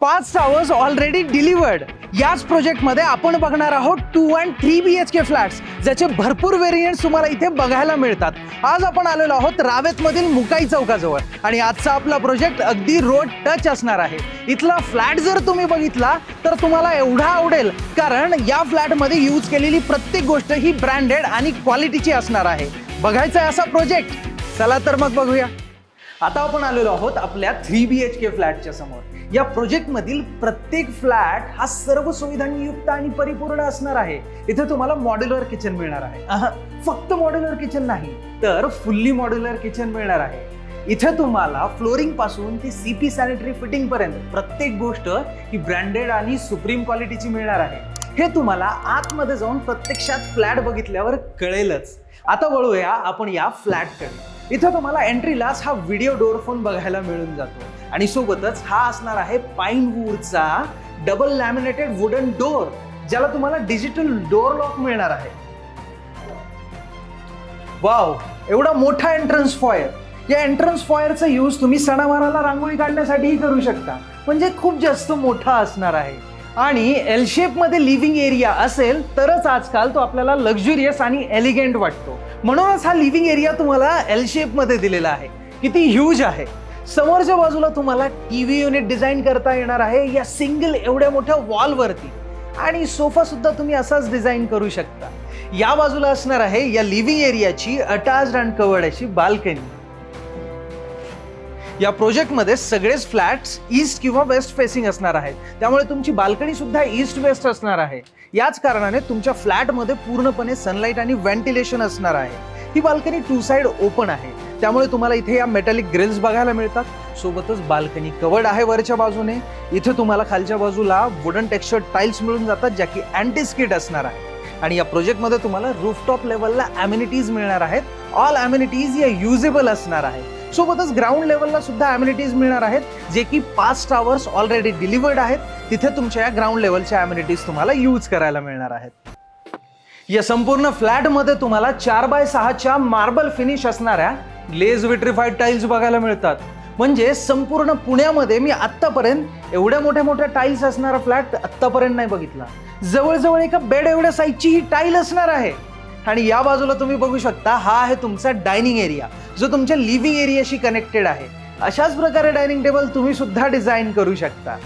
पाच towers already delivered याच प्रोजेक्टमध्ये आपण बघणार आहोत two and three B H K flats ज्याचे भरपूर व्हेरियंट्स तुम्हाला इथे बघायला मिळतात. आज आपण आलेलो आहोत रावेतमधील मुकाई चौकाजवळ आणि आजचा आपला प्रोजेक्ट अगदी रोड टच असणार आहे. इथला फ्लॅट जर तुम्ही बघितला तर तुम्हाला एवढा आवडेल कारण या फ्लॅटमध्ये यूज केलेली प्रत्येक गोष्ट ही ब्रँडेड आणि क्वालिटीची असणार आहे. बघायचा आहे असा प्रोजेक्ट चला तर मग बघूया. आता आपण आलेलो आहोत आपल्या थ्री बी एच के फ्लॅटच्या समोर. या प्रोजेक्टमधील प्रत्येक फ्लॅट हा सर्व सुविधांनी युक्त आणि परिपूर्ण असणार आहे. इथे तुम्हाला मॉड्युलर किचन मिळणार आहे. फक्त मॉड्युलर किचन नाही तर फुल्ली मॉड्युलर किचन मिळणार आहे. इथे तुम्हाला फ्लोरिंगपासून ती सीपी सॅनिटरी फिटिंग पर्यंत प्रत्येक गोष्ट ही ब्रँडेड आणि सुप्रीम क्वालिटीची मिळणार आहे. हे तुम्हाला आतमध्ये जाऊन प्रत्यक्षात फ्लॅट बघितल्यावर कळेलच. आता वळूया आपण या फ्लॅटकडे इथं तुम्हाला एंट्रीलाच हा व्हिडिओ डोर फोन बघायला मिळून जातो. आणि सोबतच हा असणार आहे पाईन वूडचा डबल लॅमिनेटेड वुडन डोर ज्याला तुम्हाला डिजिटल डोर लॉक मिळणार आहे. वाव एवढा मोठा एंट्रन्स फॉयर या एंट्रन्स फॉयरचा यूज तुम्ही सणावाराला रांगोळी काढण्यासाठीही करू शकता. म्हणजे खूप जास्त मोठा असणार आहे. आणि एल शेपमध्ये लिव्हिंग एरिया असेल तरच आजकाल तो आपल्याला लक्झुरियस आणि एलिगेंट वाटतो. म्हणूनच हा लिव्हिंग एरिया तुम्हाला एल शेपमध्ये दिलेला आहे. किती ह्यूज आहे. समोरच्या बाजूला तुम्हाला टी व्ही युनिट डिझाईन करता येणार आहे. या सिंगल एवढ्या मोठ्या वॉलवरती आणि सोफा सुद्धा तुम्ही असाच डिझाईन करू शकता. या बाजूला असणार आहे या लिव्हिंग एरियाची अटॅच्ड अँड कवर्ड अशी बाल्कनी या प्रोजेक्टमध्ये सगळेच फ्लॅट्स ईस्ट किंवा वेस्ट फेसिंग असणार आहेत. त्यामुळे तुमची बाल्कनी सुद्धा ईस्ट वेस्ट असणार आहे. याच कारणाने तुमच्या फ्लॅटमध्ये पूर्णपणे सनलाईट आणि व्हेंटिलेशन असणार आहे. ही बाल्कनी टू साइड ओपन आहे. त्यामुळे तुम्हाला इथे या मेटॅलिक ग्रिल्स बघायला मिळतात. सोबतच बाल्कनी कवर्ड आहे वरच्या बाजूने. इथे तुम्हाला खालच्या बाजूला वुडन टेक्स्चर टाईल्स मिळून जातात ज्या की अँटी स्किट असणार आहे आणि या प्रोजेक्टमध्ये तुम्हाला रूफटॉप लेवलला अम्युनिटीज मिळणार आहेत. ऑल अम्युनिटीज या युजेबल असणार आहेत. सोबतच ग्राउंड लेवलला सुद्धा अम्युनिटीज मिळणार आहेत जे की पाच टावर्स ऑलरेडी डिलिव्हर्ड आहेत. तिथे तुमच्या या ग्राउंड लेवलच्या अम्युनिटीज तुम्हाला यूज करायला मिळणार आहेत. या संपूर्ण फ्लॅटमध्ये तुम्हाला चार बाय सहाच्या मार्बल फिनिश असणाऱ्या ग्लेज विट्रिफाईड टाईल्स बघायला मिळतात. म्हणजे संपूर्ण पुण्यामध्ये मी आत्तापर्यंत एवढ्या मोठ्या मोठ्या टाईल्स असणारा फ्लॅट आत्तापर्यंत नाही बघितला. जवळजवळ एका बेड एवढ्या साईजची ही टाईल असणार आहे. आणि या बाजूला तुम्ही बघू शकता हा आहे तुमचा डायनिंग एरिया. जो तुमच्या लिव्हिंग एरियाशी कनेक्टेड आहे. अशाच प्रकारे डायनिंग टेबल तुम्ही सुद्धा डिझाईन करू शकता.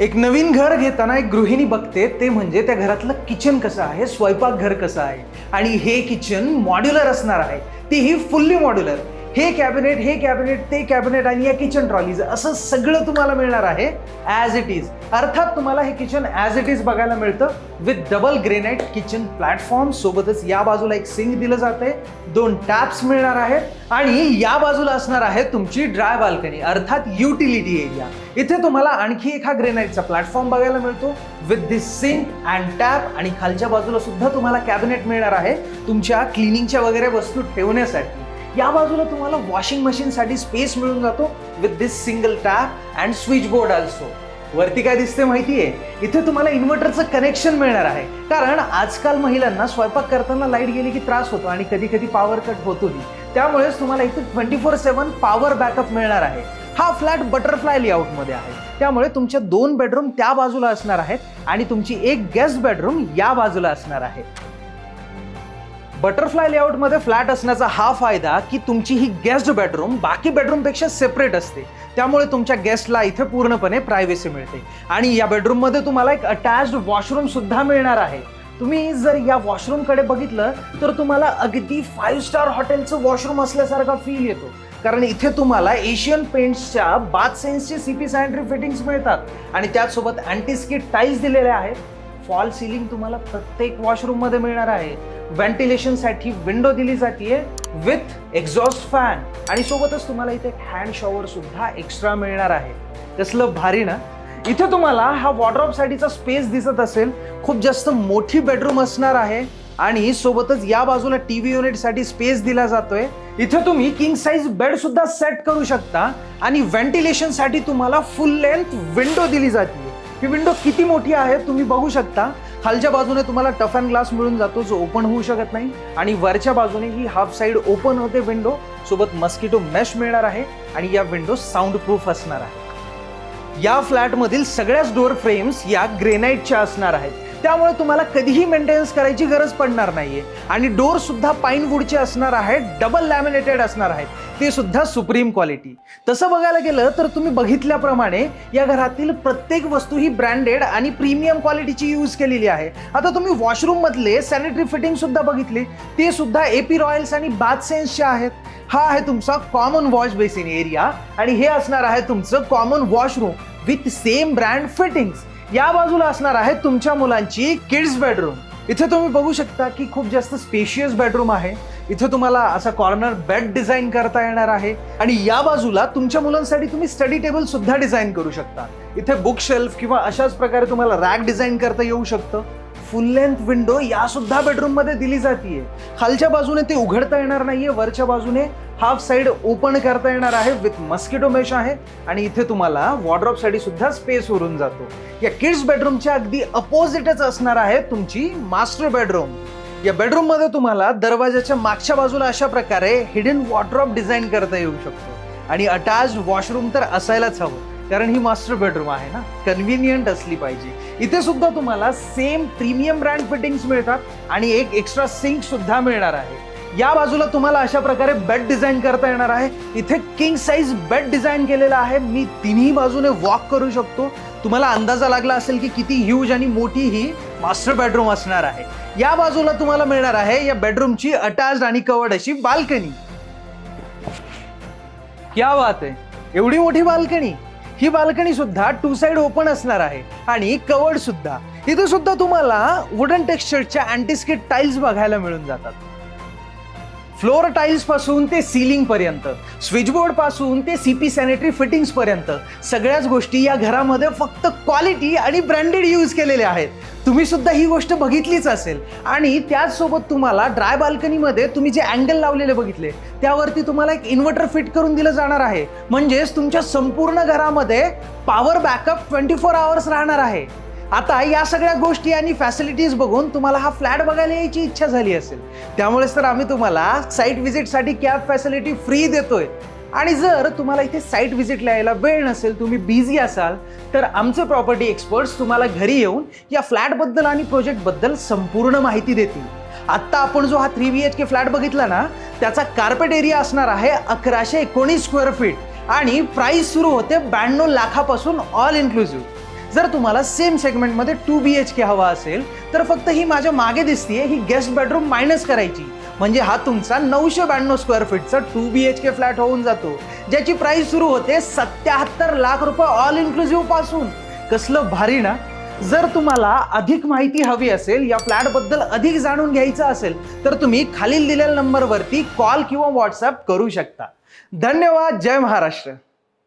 एक नवीन घर घेताना एक गृहिणी बघते ते म्हणजे त्या घरातलं किचन कसं आहे स्वयंपाकघर कसं आहे. आणि हे किचन मॉड्युलर असणार आहे. ती ही फुल्ली मॉड्युलर हे कॅबिनेट हे कॅबिनेट ते कॅबिनेट आणि या किचन ट्रॉलीज असं सगळं तुम्हाला मिळणार आहे ॲज इट इज अर्थात तुम्हाला हे किचन ॲज इट इज बघायला मिळतं with double granite kitchen platform सोबतच या बाजूला एक सिंक दिलं जाते दोन टॅप्स मिळणार आहेत आणि या बाजूला असणार आहे तुमची ड्राय बाल्कनी अर्थात युटिलिटी एरिया इथे तुम्हाला आणखी एका ग्रेनाइटचा प्लॅटफॉर्म बघायला मिळतो with this sink and tap आणि खालच्या बाजूला सुद्धा तुम्हाला कॅबिनेट मिळणार आहे. तुमच्या क्लिनिंगच्या वगैरे वस्तू ठेवण्यासाठी. या बाजूला तुम्हाला वॉशिंग मशीनसाठी स्पेस मिळून जातो with this single tap and switch board also वरती काय दिसते माहितीये? इथे तुम्हाला इन्व्हर्टरचं कनेक्शन मिळणार आहे. कारण आजकाल महिलांना स्वयंपाक करताना लाइट गेली की त्रास होतो आणि कधी कधी पॉवर कट होतोही. त्यामुळेच तुम्हाला इथे twenty four seven power backup मिळणार आहे. हा फ्लॅट बटरफ्लाय लेआउटमध्ये आहे. त्यामुळे तुमच्या दोन बेडरूम त्या बाजूला असणार आहेत आणि तुमची एक गेस्ट बेडरूम या बाजूला असणार आहे. बटरफ्लाय लेआउटमध्ये फ्लॅट असण्याचा हा फायदा की तुमची ही गेस्ट बेडरूम बाकी बेडरूमपेक्षा सेपरेट असते. त्यामुळे तुमच्या गेस्टला इथे पूर्णपणे प्रायव्हेसी मिळते. आणि या बेडरूममध्ये तुम्हाला एक अटॅच्ड वॉशरूमसुद्धा मिळणार आहे. तुम्ही जर या वॉशरूमकडे बघितलं तर तुम्हाला अगदी फाईव्ह स्टार हॉटेलचं वॉशरूम असल्यासारखा फील येतो. कारण इथे तुम्हाला एशियन पेंट्सच्या बाथ सेन्सचे सी पी सॅनिटरी फिटिंग्स मिळतात. आणि त्याचसोबत अँटीस्किट टाईल्स दिलेल्या आहेत. फॉल सिलिंग तुम्हाला प्रत्येक वॉशरूममध्ये मिळणार आहे. व्हेंटिलेशनसाठी विंडो दिली जाते विथ एक्झॉस्ट फॅन आणि सोबतच तुम्हाला इथे एक हँड शॉवर सुद्धा एक्स्ट्रा मिळणार आहे. कसलं भारी ना? इथे तुम्हाला हा वॉर्ड्रॉपसाठीचा स्पेस दिसत असेल. खूप जास्त मोठी बेडरूम असणार आहे. आणि सोबतच या बाजूला टी व्ही युनिटसाठी स्पेस दिला जातोय. इथे तुम्ही किंग साईज बेड सुद्धा सेट करू शकता. आणि व्हेंटिलेशनसाठी तुम्हाला फुल लेंथ विंडो दिली जाते ही विंडो किती मोठी आहे तुम्ही बघू शकता. खालच्या बाजूने तुम्हाला टफ अँड ग्लास मिळून जातो जो ओपन होऊ शकत नाही. आणि वरच्या बाजूने ही हाफ साईड ओपन होते विंडो सोबत मस्किटो मेश मिळणार आहे आणि या विंडो साऊंड प्रूफ असणार आहे. या फ्लॅटमधील सगळ्याच डोअर फ्रेम्स या ग्रेनाईटच्या असणार आहेत. त्यामुळे तुम्हाला कधीही मेंटेनन्स करायची गरज पडणार नाहीये. आणि डोर सुद्धा पाईन वूडचे असणार आहेत डबल लॅमिनेटेड असणार आहेत. ते सुद्धा सुप्रीम क्वालिटी तसं बघायला गेलं तर तुम्ही बघितल्याप्रमाणे या घरातील प्रत्येक वस्तू ही ब्रँडेड आणि प्रीमियम क्वालिटीची यूज केलेली आहे. आता तुम्ही वॉशरूम मधले सॅनिटरी फिटिंग सुद्धा बघितली. ते सुद्धा एपी रॉयल्स आणि बाथ सेन्सचे आहेत. हा आहे तुमचा कॉमन वॉश बेसिन एरिया आणि हे असणार आहे तुमचं common washroom with same brand fittings या बाजूला असणार आहे तुमच्या मुलांची किड्स बेडरूम इथे तुम्ही बघू शकता की खूप जास्त स्पेशियस बेडरूम आहे. इथे तुम्हाला असा कॉर्नर बेड डिझाईन करता येणार आहे. आणि या बाजूला तुमच्या मुलांसाठी तुम्ही स्टडी टेबल सुद्धा डिझाईन करू शकता. इथे बुक शेल्फ किंवा अशाच प्रकारे तुम्हाला रॅक डिझाईन करता येऊ शकतं. फुल लेंथ विंडो या सुद्धा बेडरूममध्ये दिली जाते खालच्या बाजूने ते उघडता येणार नाहीये वरच्या बाजूने हाफ साइड ओपन करता येणार आहे विथ मस्किटो मेश आहे आणि इथे तुम्हाला वॉर्ड्रॉपसाठी सुद्धा स्पेस उरून जातो. या किड्स बेडरूमच्या अगदी अपोजिटच असणार आहे तुमची मास्टर बेडरूम या बेडरूममध्ये तुम्हाला दरवाजाच्या मागच्या बाजूला अशा प्रकारे हिडन वॉर्ड्रॉप डिझाईन करता येऊ शकतो. आणि अटॅच वॉशरूम तर असायलाच हवं. कारण ही मास्टर बेडरूम आहे ना. कन्व्हिनियंट असली पाहिजे. इथे सुद्धा तुम्हाला सेम प्रीमियम ब्रँड फिटिंग्स मिळतात आणि एक एक्स्ट्रा सिंक सुद्धा मिळणार आहे. या बाजूला तुम्हाला अशा प्रकारे बेड डिझाईन करता येणार आहे. इथे किंग साईज बेड डिझाईन केलेला आहे. मी तिन्ही बाजूने वॉक करू शकतो. तुम्हाला अंदाजा लागला असेल की किती ह्यूज आणि मोठी ही मास्टर बेडरूम असणार आहे. या बाजूला तुम्हाला मिळणार आहे या बेडरूमची अटॅच आणि कवर्ड अशी बाल्कनी क्या बात आहे. एवढी मोठी बाल्कनी ही बाल्कनी सुद्धा टू साइड ओपन असणार आहे. आणि कवर्ड सुद्धा. इथं सुद्धा तुम्हाला वुडन टेक्स्चरच्या अँटीस्केट टाईल्स बघायला मिळून जातात. फ्लोअर टाईल्सपासून ते सिलिंग पर्यंत स्विचबोर्डपासून ते सीपी सॅनिटरी फिटिंग्स पर्यंत सगळ्याच गोष्टी या घरामध्ये फक्त क्वालिटी आणि ब्रँडेड यूज केलेल्या आहेत. तुम्ही सुद्धा ही गोष्ट बघितलीच असेल. आणि त्याचसोबत तुम्हाला ड्राय बाल्कनीमध्ये तुम्ही जे अँगल लावलेले बघितले त्यावरती तुम्हाला एक इन्व्हर्टर फिट करून दिलं जाणार आहे. म्हणजेच तुमच्या संपूर्ण घरामध्ये power backup twenty four hours राहणार आहे. आता या सगळ्या गोष्टी आणि फॅसिलिटीज बघून तुम्हाला हा फ्लॅट बघायला यायची इच्छा झाली असेल. त्यामुळेच तर आम्ही तुम्हाला साईट व्हिजिटसाठी कॅब फॅसिलिटी फ्री देतोय. आणि जर तुम्हाला इथे साईट व्हिजिटला यायला वेळ नसेल तुम्ही बिझी असाल तर आमचे प्रॉपर्टी एक्सपर्ट्स तुम्हाला घरी येऊन या फ्लॅटबद्दल आणि प्रोजेक्टबद्दल संपूर्ण माहिती देतील. आत्ता आपण जो हा three B H K flat बघितला ना त्याचा कार्पेट एरिया असणार आहे अकराशे एकोणीस स्क्वेअर फीट आणि प्राईस सुरू होते ब्याण्णव लाखापासून ऑल इन्क्लुझिव्ह जर तुम्हाला सेम सेगमेंटमध्ये टू बी एच के हवा असेल तर फक्त ही माझ्या मागे दिसतीये ही गेस्ट बेडरूम मायनस करायची. म्हणजे हा तुमचा नऊशे ब्याण्णव square फीटचा two B H K flat होऊन जातो. ज्याची प्राइस सुरू होते सत्याहत्तर लाख रुपये ऑल इन्क्लुझिव्हपासून. कसलं भारी ना? जर तुम्हाला अधिक माहिती हवी असेल या फ्लॅटबद्दल अधिक जाणून घ्यायचं असेल तर तुम्ही खालील दिलेल्या नंबरवरती कॉल किंवा व्हॉट्सअप करू शकता. धन्यवाद. जय महाराष्ट्र.